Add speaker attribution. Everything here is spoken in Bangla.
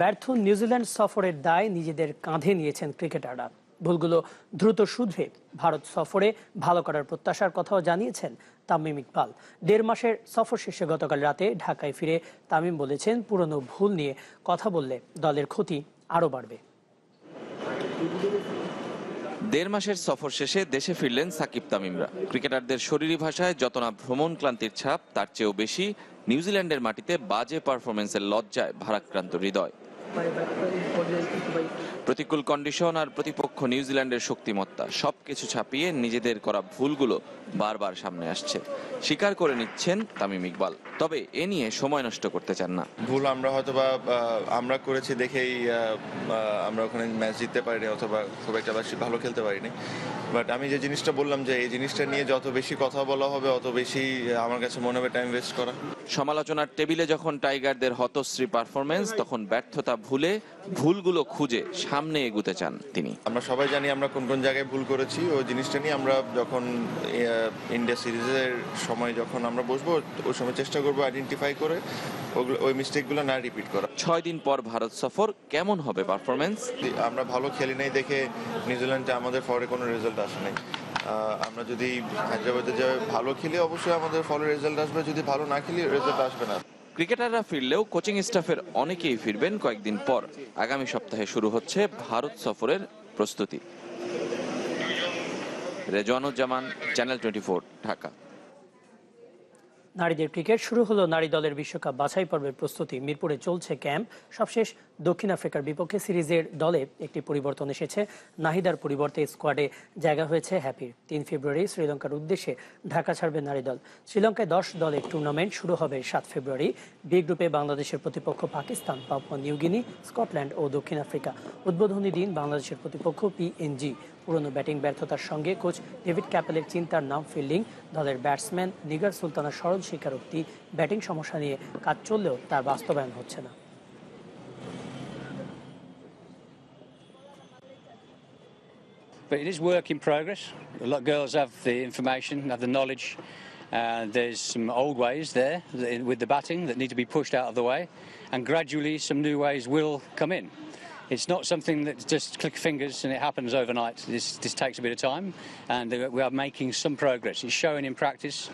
Speaker 1: ব্যর্থ নিউজিল্যান্ড সফরের দায় নিজেদের কাঁধে নিয়েছেন ক্রিকেটাররা। ভুলগুলো দ্রুত শুধরে ভারত সফরে ভালো করার প্রত্যাশার কথাও জানিয়েছেন তামিম ইকবাল। দেড় মাসের সফর শেষে গতকাল রাতে ঢাকায় ফিরে তামিম বলেছেন, পুরনো ভুল নিয়ে কথা বললে দলের ক্ষতি আরও বাড়বে।
Speaker 2: দেড় মাসের সফর শেষে দেশে ফিরলেন সাকিব তামিমরা। ক্রিকেটারদের শরীরী ভাষায় যত না ভ্রমণ ক্লান্তির ছাপ, তার চেয়েও বেশি নিউজিল্যান্ডের মাটিতে বাজে পারফরমেন্সের লজ্জায় ভারাক্রান্ত হৃদয়। প্রতিকূল কন্ডিশন আর প্রতিপক্ষ নিউজিল্যান্ডের শক্তিমত্তা সবকিছু ছাপিয়ে নিজেদের করা ভুলগুলো বারবার সামনে আসছে। স্বীকার করে নিচ্ছেন তামিম ইকবাল তবে এ নিয়ে সময় নষ্ট করতে চান না।
Speaker 3: ভুল আমরা হয়তো বা আমরা করেছি দেখেই আমরা ওখানে ম্যাচ জিততে পারিনি অথবা খুব একটা বেশি ভালো খেলতে পারিনি। বাট আমি যে জিনিসটা বললাম যে এই জিনিসটা নিয়ে যত বেশি কথা বলা হবে অত বেশি আমার কাছে মনে হবে টাইম ওয়েস্ট করা।
Speaker 2: সমালোচনার টেবিলে যখন টাইগারদের হতশ্রী পারফরমেন্স তখন ব্যর্থতা ভুলে ভুলগুলো খুঁজে সামনে এগুতে চান তিনি।
Speaker 3: আমরা সবাই জানি আমরা কোন কোন জায়গায় ভুল করেছি ওই জিনিসটা নিয়ে আমরা যখন ইন্ডিয়া সিরিজের সময় যখন আমরা বসবো ওই সময় চেষ্টা করব আইডেন্টিফাই করে ওগুলো ওই মিস্টেকগুলো না রিপিট করা।
Speaker 2: ছয় দিন পর ভারত সফর কেমন হবে পারফরমেন্স
Speaker 3: আমরা ভালো খেলি নাই দেখে নিউজিল্যান্ডে আমাদের ফরে কোনো রেজাল্ট আসে নাই। আমরা যদি হায়দ্রাবাদে যে ভালো খেলি অবশ্যই আমাদের ফলে রেজাল্ট আসবে যদি ভালো না খেলি রেজাল্ট আসবে না।
Speaker 2: ক্রিকেটাররা ফিরলেও কোচিং স্টাফের অনেকেই ফিরবেন কয়েকদিন পর। আগামী সপ্তাহে শুরু হচ্ছে ভারত সফরের প্রস্তুতি। Rezwanuzzaman, channel twenty Dhaka.
Speaker 1: নারীদের ক্রিকেট শুরু হলো নারী দলের বিশ্বকাপ বাছাই পর্বের প্রস্তুতি। মিরপুরে চলছে ক্যাম্প। সবশেষ দক্ষিণ আফ্রিকার বিপক্ষে সিরিজের দলে একটি পরিবর্তন এসেছে। নাহিদার পরিবর্তে স্কোয়াডে জায়গা হয়েছে হ্যাপির। তিন ফেব্রুয়ারি শ্রীলঙ্কার উদ্দেশ্যে ঢাকা ছাড়বে নারী দল। শ্রীলঙ্কায় দশ দলের টুর্নামেন্ট শুরু হবে সাত ফেব্রুয়ারি। বি গ্রুপে বাংলাদেশের প্রতিপক্ষ Pakistan Papua New Guinea Scotland ও দক্ষিণ আফ্রিকা। উদ্বোধনী দিন বাংলাদেশের প্রতিপক্ষ পিএনজি পুরনো ব্যাটিং ব্যর্থতার সঙ্গে কোচ ডেভিড ক্যাপেলের চিন্তার নাম ফিল্ডিং। দলের ব্যাটসম্যান নিগার সুলতানার সরল স্বীকারোক্তি ব্যাটিং সমস্যা নিয়ে কাজ চললেও তার বাস্তবায়ন হচ্ছে না
Speaker 4: But it is work in progress. A lot of girls have the information, have the knowledge. Uh, there's some old ways there that- with the batting that need to be pushed out of the way, and gradually some new ways will come in. It's not something that just click fingers and it happens overnight. This, this takes a bit of time, and uh, we are making some progress. It's showing in practice,